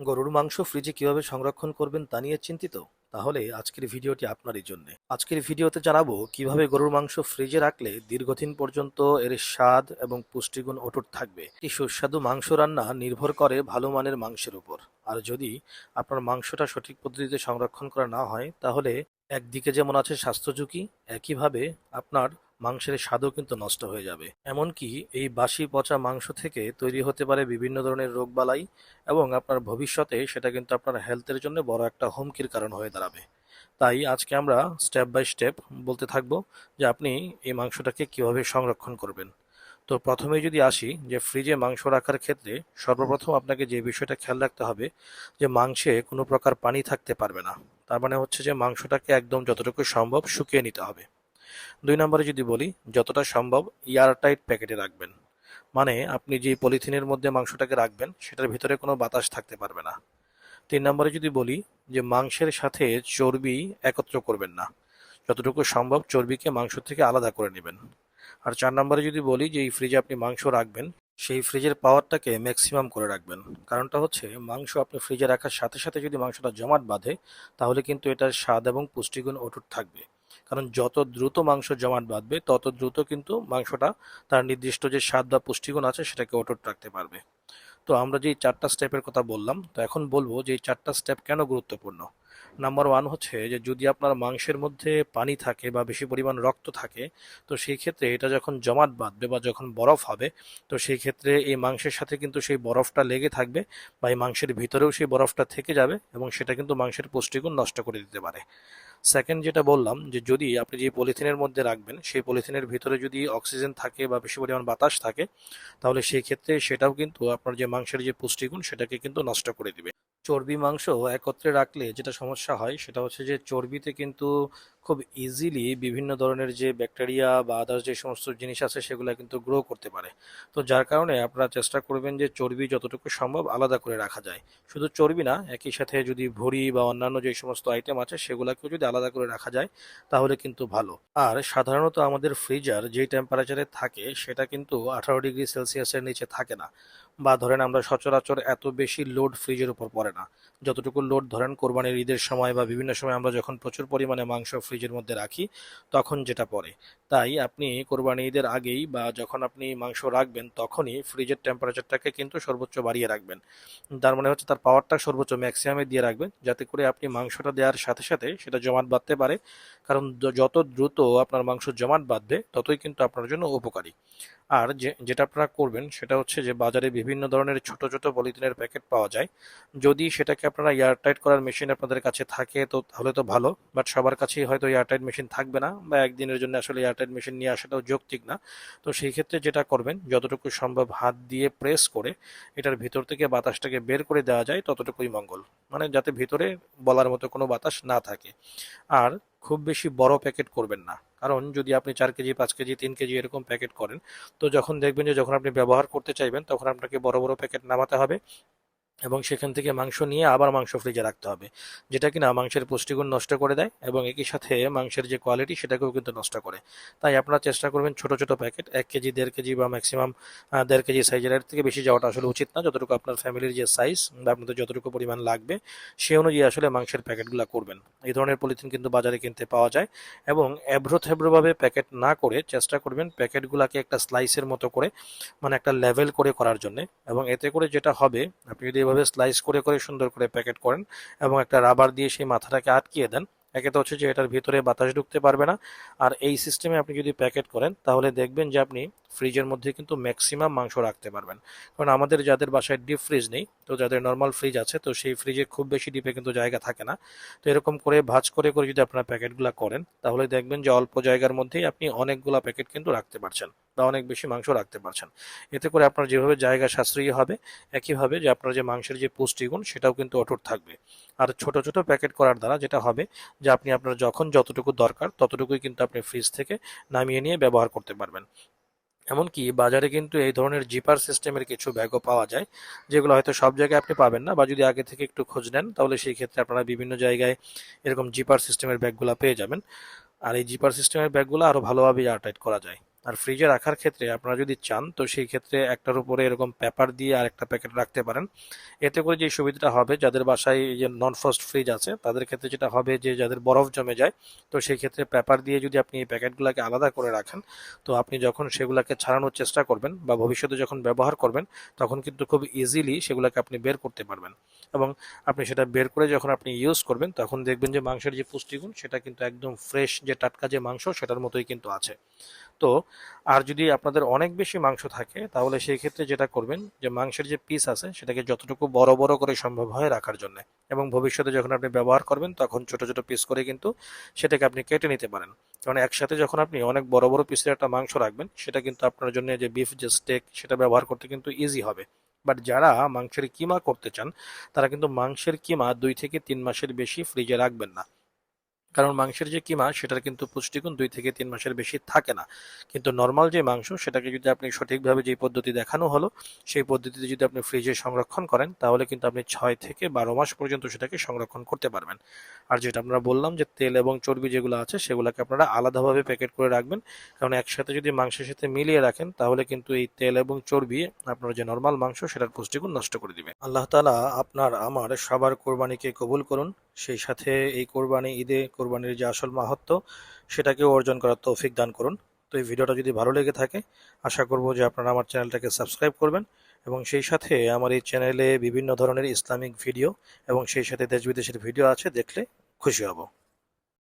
গরুর মাংস ফ্রিজে কীভাবে সংরক্ষণ করবেন তা নিয়ে চিন্তিত? তাহলে আজকের ভিডিওটি আপনারই জন্য। আজকের ভিডিওতে জানাব কীভাবে গরুর মাংস ফ্রিজে রাখলে দীর্ঘদিন পর্যন্ত এর স্বাদ এবং পুষ্টিগুণ অটুট থাকবে। এই সুস্বাদু মাংস রান্না নির্ভর করে ভালো মানের মাংসের উপর। আর যদি আপনার মাংসটা সঠিক পদ্ধতিতে সংরক্ষণ করা না হয়, তাহলে একদিকে যেমন আছে স্বাস্থ্য ঝুঁকি, একইভাবে আপনার মাংসের স্বাদও কিন্তু নষ্ট হয়ে যাবে। এমনকি এই বাসি পচা মাংস থেকে তৈরি হতে পারে বিভিন্ন ধরনের রোগবালাই এবং আপনার ভবিষ্যতে সেটা কিন্তু আপনার হেলথের জন্য বড় একটা হুমকির কারণ হয়ে দাঁড়াবে। তাই আজকে আমরা স্টেপ বাই স্টেপ বলতে থাকব যে আপনি এই মাংসটাকে কীভাবে সংরক্ষণ করবেন। তো প্রথমেই যদি আসি যে ফ্রিজে মাংস রাখার ক্ষেত্রে সর্বপ্রথম আপনাকে যে বিষয়টা খেয়াল রাখতে হবে যে মাংসে কোনো প্রকার পানি থাকতে পারবে না। তার মানে হচ্ছে যে মাংসটাকে একদম যতটুকু সম্ভব শুকিয়ে নিতে হবে। দুই নম্বরে যদি বলি, যতটা সম্ভব এয়ারটাইট প্যাকেটে রাখবেন। মানে আপনি যে পলিথিনের মধ্যে মাংসটাকে রাখবেন, সেটার ভিতরে কোনো বাতাস থাকতে পারবে না। তিন নম্বরে যদি বলি যে মাংসের সাথে চর্বি একত্র করবেন না। যতটুকু সম্ভব চর্বিকে মাংস থেকে আলাদা করে নেবেন। আর চার নম্বরে যদি বলি যে এই ফ্রিজে আপনি মাংস রাখবেন, সেই ফ্রিজের পাওয়ারটাকে ম্যাক্সিমাম করে রাখবেন। কারণটা হচ্ছে মাংস আপনি ফ্রিজে রাখার সাথে সাথে যদি মাংসটা জমাট বাঁধে, তাহলে কিন্তু এটার স্বাদ এবং পুষ্টিগুণ অটুট থাকবে। কারণ যত দ্রুত মাংস জমাট বাঁধবে, তত দ্রুত কিন্তু মাংসটা তার নির্দিষ্ট যে স্বাদ বা পুষ্টিগুণ আছে সেটাকে অটুট রাখতে পারবে। তো আমরা যে চারটা স্টেপের কথা বললাম, তো এখন বলব যে এই চারটা স্টেপ কেন গুরুত্বপূর্ণ? নাম্বার ওয়ান হচ্ছে যে যদি আপনার মাংসের মধ্যে পানি থাকে বা বেশি পরিমাণ রক্ত থাকে, তো সেই ক্ষেত্রে এটা যখন জমাট বাঁধবে বা যখন বরফ হবে, তো সেই ক্ষেত্রে এই মাংসের সাথে কিন্তু সেই বরফটা লেগে থাকবে বা এই মাংসের ভিতরেও সেই বরফটা থেকে যাবে এবং সেটা কিন্তু মাংসের পুষ্টিগুণ নষ্ট করে দিতে পারে। সেকেন্ড যেটা বললাম, যে যদি আপনি যে পলিথিনের মধ্যে রাখবেন, সেই পলিথিনের ভিতরে যদি অক্সিজেন থাকে বা বেশি পরিমাণ বাতাস থাকে, তাহলে সেই ক্ষেত্রে সেটাও কিন্তু আপনার যে মাংসের যে পুষ্টিগুণ, সেটাকে কিন্তু নষ্ট করে দিবে। চর্বি মাংস একত্রে রাখলে যেটা সমস্যা হয় সেটা হচ্ছে যে চর্বিতে কিন্তু খুব ইজিলি বিভিন্ন ধরনের যে ব্যাকটেরিয়া বা আদার্স যে সমস্ত জিনিস আছে সেগুলো কিন্তু গ্রো করতে পারে। তো যার কারণে আপনারা চেষ্টা করবেন যে চর্বি যতটুকু সম্ভব আলাদা করে রাখা যায়। শুধু চর্বি না, একই সাথে যদি ভুঁড়ি বা অন্যান্য যে সমস্ত আইটেম আছে সেগুলোকেও যদি আলাদা করে রাখা যায়, তাহলে কিন্তু ভালো। আর সাধারণত আমাদের ফ্রিজার যেই টেম্পারেচারে থাকে সেটা কিন্তু আঠারো ডিগ্রি সেলসিয়াসের নিচে থাকে না। বা ধরেন আমরা সচরাচর এত বেশি লোড ফ্রিজের উপর পড়ে না। যতটুকু লোড ধরেন কোরবানির ঈদের সময় বা বিভিন্ন সময় আমরা যখন প্রচুর পরিমাণে মাংস ফ্রিজের মধ্যে রাখি, তখন যেটা পড়ে। তাই আপনি কোরবানি ঈদের আগেই বা যখন আপনি মাংস রাখবেন, তখনই ফ্রিজের টেম্পারেচারটাকে কিন্তু সর্বোচ্চ বাড়িয়ে রাখবেন। তার মানে হচ্ছে তার পাওয়ারটা সর্বোচ্চ ম্যাক্সিমামে দিয়ে রাখবেন, যাতে করে আপনি মাংসটা দেওয়ার সাথে সাথে সেটা জমাট বাঁধতে পারে। কারণ যত দ্রুত আপনার মাংস জমাট বাঁধবে, ততই কিন্তু আপনার জন্য উপকারী। আর যে, যেটা আপনারা করবেন সেটা হচ্ছে যে, বাজারে বিভিন্ন ধরনের ছোট ছোট পলিথিনের প্যাকেট পাওয়া যায়। যদি সেটাকে আপনারা এয়ারটাইট করার মেশিন আপনাদের কাছে থাকে, তো তাহলে তো ভালো। বাট সবার কাছেই হয়তো এয়ারটাইট মেশিন থাকবে না বা একদিনের জন্য আসলে এয়ারটাইট মেশিন নিয়ে আসাটাও যৌক্তিক না। তো সেই ক্ষেত্রে যেটা করবেন, যতটুকু সম্ভব হাত দিয়ে প্রেস করে এটার ভিতর থেকে বাতাসটাকে বের করে দেওয়া যায়, ততটুকুই মঙ্গল। মানে যাতে ভিতরে বলার মতো কোনো বাতাস না থাকে। আর খুব বেশি বড় প্যাকেট করবেন না। কারণ যদি আপনি চার কেজি, পাঁচ কেজি, তিন কেজি এরকম প্যাকেট করেন, তো যখন দেখবেন যে যখন আপনি ব্যবহার করতে চাইবেন, তখন আপনাকে বড় বড় প্যাকেট নামাতে হবে। এবং সেখান থেকে মাংস নিয়ে আবার মাংস ফ্রিজে রাখতে হবে। যেটা কিনা মাংসের পুষ্টিগুণ নষ্ট করে দেয় এবং একই সাথে মাংসের যে কোয়ালিটি সেটাকেও কিন্তু নষ্ট করে। তাই আপনারা চেষ্টা করবেন ছোট ছোট প্যাকেট এক কেজি, দেড় কেজি বা ম্যাক্সিমাম দেড় কেজি সাইজের এর থেকে বেশি যাওয়াটা আসলে উচিত না। যতটুকু আপনার ফ্যামিলির যে সাইজ বা আপনাদের যতটুকু পরিমাণ লাগবে, সে অনুযায়ী আসলে মাংসের প্যাকেটগুলো করবেন। এই ধরনের পলিথিন কিন্তু বাজারে কিনতে পাওয়া যায় এবং এব্রো থেব্রোভাবে প্যাকেট না করে চেষ্টা করবেন প্যাকেটগুলোকে একটা স্লাইসের মতো করে মানে একটা লেভেল করে করার জন্য। এবং এতে করে যেটা হবে, আপনি যদি এভাবে স্লাইস করে করে সুন্দর করে প্যাকেট করেন এবং একটা রাবার দিয়ে সেই মাথাটাকে আটকিয়ে দেন। একে তো হচ্ছে যে এটার ভিতরে বাতাস ঢুকতে পারবে না। আর এই সিস্টেমে আপনি যদি প্যাকেট করেন, তাহলে দেখবেন যে আপনি ফ্রিজের মধ্যে কিন্তু ম্যাক্সিমাম মাংস রাখতে পারবেন। কারণ আমাদের যাদের বাসায় ডিপ ফ্রিজ নেই, তো যাদের নর্মাল ফ্রিজ আছে, তো সেই ফ্রিজে খুব বেশি ডিপে কিন্তু জায়গা থাকে না। তো এরকম করে ভাঁজ করে করে যদি আপনারা প্যাকেটগুলো করেন, তাহলে দেখবেন যে অল্প জায়গার মধ্যেই আপনি অনেকগুলা প্যাকেট কিন্তু রাখতে পারছেন বা অনেক বেশি মাংস রাখতে পারছেন। এতে করে আপনার যেভাবে জায়গা সাশ্রয়ী হবে, একইভাবে যে আপনার যে মাংসের যে পুষ্টিগুণ, সেটাও কিন্তু অটুট থাকবে। আর ছোট ছোট প্যাকেট করার দ্বারা যেটা হবে, যে আপনি আপনার যখন যতটুকু দরকার, ততটুকুই কিন্তু আপনি ফ্রিজ থেকে নামিয়ে নিয়ে ব্যবহার করতে পারবেন। এমনকি বাজারে কিন্তু এই ধরনের জিপার সিস্টেমের কিছু ব্যাগও পাওয়া যায়, যেগুলো হয়তো সব জায়গায় আপনি পাবেন না, বা যদি আগে থেকে একটু খোঁজ নেন, তাহলে সেই ক্ষেত্রে আপনারা বিভিন্ন জায়গায় এরকম জিপার সিস্টেমের ব্যাগগুলো পেয়ে যাবেন। আর এই জিপার সিস্টেমের ব্যাগগুলো আরও ভালোভাবে এয়ারটাইট করা যায়। আর ফ্রিজে রাখার ক্ষেত্রে আপনারা যদি চান, তো সেই ক্ষেত্রে একটার উপরে এরকম পেপার দিয়ে আরেকটা প্যাকেট রাখতে পারেন। এতে করে যে সুবিধাটা হবে, যাদের বাসায় যে নন ফ্রস্ট ফ্রিজ আছে, তাদের ক্ষেত্রে যেটা হবে যে যাদের বরফ জমে যায়, তো সেই ক্ষেত্রে পেপার দিয়ে যদি আপনি এই প্যাকেটগুলোকে আলাদা করে রাখেন, তো আপনি যখন সেগুলোকে ছাড়ানোর চেষ্টা করবেন বা ভবিষ্যতে যখন ব্যবহার করবেন, তখন কিন্তু খুব ইজিলি সেগুলোকে আপনি বের করতে পারবেন। এবং আপনি সেটা বের করে যখন আপনি ইউজ করবেন, তখন দেখবেন যে মাংসের যে পুষ্টিগুণ, সেটা কিন্তু একদম ফ্রেশ যে টাটকা যে মাংস, সেটার মতোই কিন্তু আছে। তো আর যদি আপনাদের অনেক বেশি মাংস থাকে, তাহলে সেই ক্ষেত্রে যেটা করবেন, যে মাংসের যে পিস আছে, সেটাকে যতটুকু বড় বড় করে সম্ভব হয় রাখার জন্য। এবং ভবিষ্যতে যখন আপনি ব্যবহার করবেন, তখন ছোট ছোট পিস করে কিন্তু সেটাকে আপনি কেটে নিতে পারেন। কারণ একসাথে যখন আপনি অনেক বড় বড় পিসের একটা মাংস রাখবেন, সেটা কিন্তু আপনার জন্য যে বিফ যে স্টেক সেটা ব্যবহার করতে কিন্তু ইজি হবে। বাট যারা মাংসের কিমা করতে চান, তারা কিন্তু মাংসের কিমা দুই থেকে তিন মাসের বেশি ফ্রিজে রাখবেন না। কারণ মাংসের যে কিমা, সেটার কিন্তু পুষ্টিগুণ দুই থেকে তিন মাসের বেশি থাকে না। কিন্তু নর্মাল যে মাংস, সেটাকে যদি আপনি সঠিকভাবে যে পদ্ধতি দেখানো হলো, সেই পদ্ধতিতে যদি আপনি ফ্রিজে সংরক্ষণ করেন, তাহলে কিন্তু আপনি ছয় থেকে বারো মাস পর্যন্ত সেটাকে সংরক্ষণ করতে পারবেন। আর যেটা আমরা বললাম যে তেল এবং চর্বি যেগুলো আছে, সেগুলোকে আপনারা আলাদাভাবে প্যাকেট করে রাখবেন। কারণ একসাথে যদি মাংসের সাথে মিলিয়ে রাখেন, তাহলে কিন্তু এই তেল এবং চর্বি আপনার যে নর্মাল মাংস, সেটার পুষ্টিগুণ নষ্ট করে দিবে। আল্লাহ তালা আপনার, আমার, সবার কোরবানিকে কবুল করুন। সেই সাথে এই কোরবানি ঈদে কোরবানির যে আসল মাহাত্ম, সেটাকেও অর্জন করার তৌফিক দান করুন। তো এই ভিডিওটা যদি ভালো লেগে থাকে, আশা করব যে আপনারা আমার চ্যানেলটাকে সাবস্ক্রাইব করবেন এবং সেই সাথে আমার এই চ্যানেলে বিভিন্ন ধরনের ইসলামিক ভিডিও এবং সেই সাথে দেশ বিদেশের ভিডিও আছে, দেখলে খুশি হব।